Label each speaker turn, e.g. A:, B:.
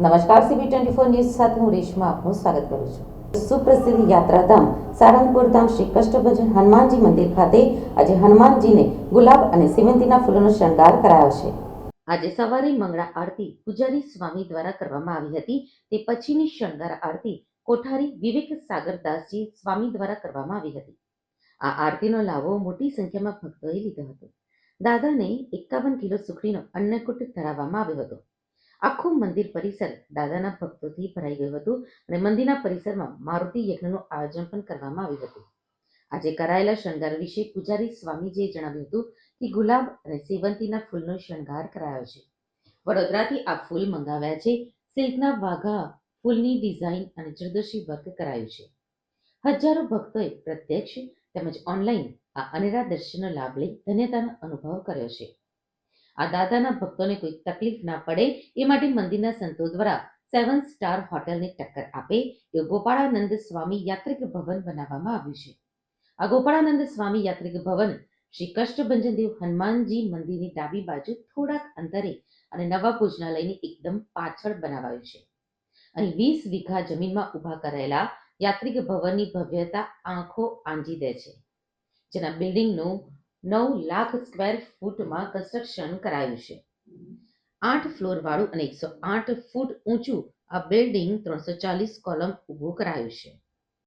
A: નમસ્કાર CB twenty four news સાથે હું રેશમા આપનું સ્વાગત કરું છું. સુપ્રસિદ્ધ યાત્રાધામ સારંગપુર ધામ શ્રી કષ્ટભજન હનુમાનજી મંદિર ખાતે આજે હનુમાનજીને ગુલાબ અને સિમંતીના ફૂલોનો શણગાર કરાયો છે. આજે સવારે મંગળા આરતી પૂજારી સ્વામી દ્વારા કરવામાં આવી હતી. તે પછીની શણગાર આરતી કોઠારી વિવેક સાગરદાસજી સ્વામી દ્વારા કરવામાં આવી હતી. આ આરતીનો લાવો મોટી સંખ્યામાં ભક્તોએ લીધો હતો. દાદાને એકાવન કિલો સુખડીનો અન્નકૂટ ધરાવવામાં આવ્યો હતો. આખું મંદિર પરિસર દાદાના ભક્તોથી ભરાઈ ગયું હતું અને મંદિરના પરિસરમાં મારુતિ યજ્ઞનું આયોજન પણ કરવામાં આવ્યું હતું. આજે કરાયેલા શણગાર વિશે પૂજારી સ્વામીજીએ જણાવ્યું હતું કે ગુલાબ અને સેવંતીના ફૂલનો શણગાર કરાયો છે. વડોદરાથી આ ફૂલ મંગાવ્યા છે. સિલ્કના વાઘા ફૂલની ડિઝાઇન અને જરદોશી વર્ક કરાયું છે. હજારો ભક્તોએ પ્રત્યક્ષ તેમજ ઓનલાઈન આ અનેરા દર્શનનો લાભ લઈ ધન્યતાનો અનુભવ કર્યો છે. આ દાદાના ભક્તોને કોઈ તકલીફ ના પડે એ માટે મંદિરના સંતો દ્વારા સેવન સ્ટાર હોટલને ટક્કર આપે એ ગોપાળાનંદ સ્વામી યાત્રિક ભવન બનાવવામાં આવ્યું છે. આ ગોપાળાનંદ સ્વામી યાત્રિક ભવન શ્રી કષ્ટભંજન હનુમાનજી મંદિરની ડાબી બાજુ થોડાક અંતરે અને નવા ભોજનાલયની એકદમ પાછળ બનાવાયું છે. અહીં વીસ વીઘા જમીનમાં ઊભા કરાયેલા યાત્રિક ભવનની ભવ્યતા આંખો આંજી દે છે. જેના બિલ્ડિંગનું નવ લાખ સ્ક્વેર ફૂટમાં કન્સ્ટ્રક્શન કરાયું છે. આઠ ફ્લોર વાળું અને એકસો આઠ ફૂટ ઊંચું આ બિલ્ડિંગ ત્રણસો ચાલીસ કોલમ ઊભું કરાયું છે.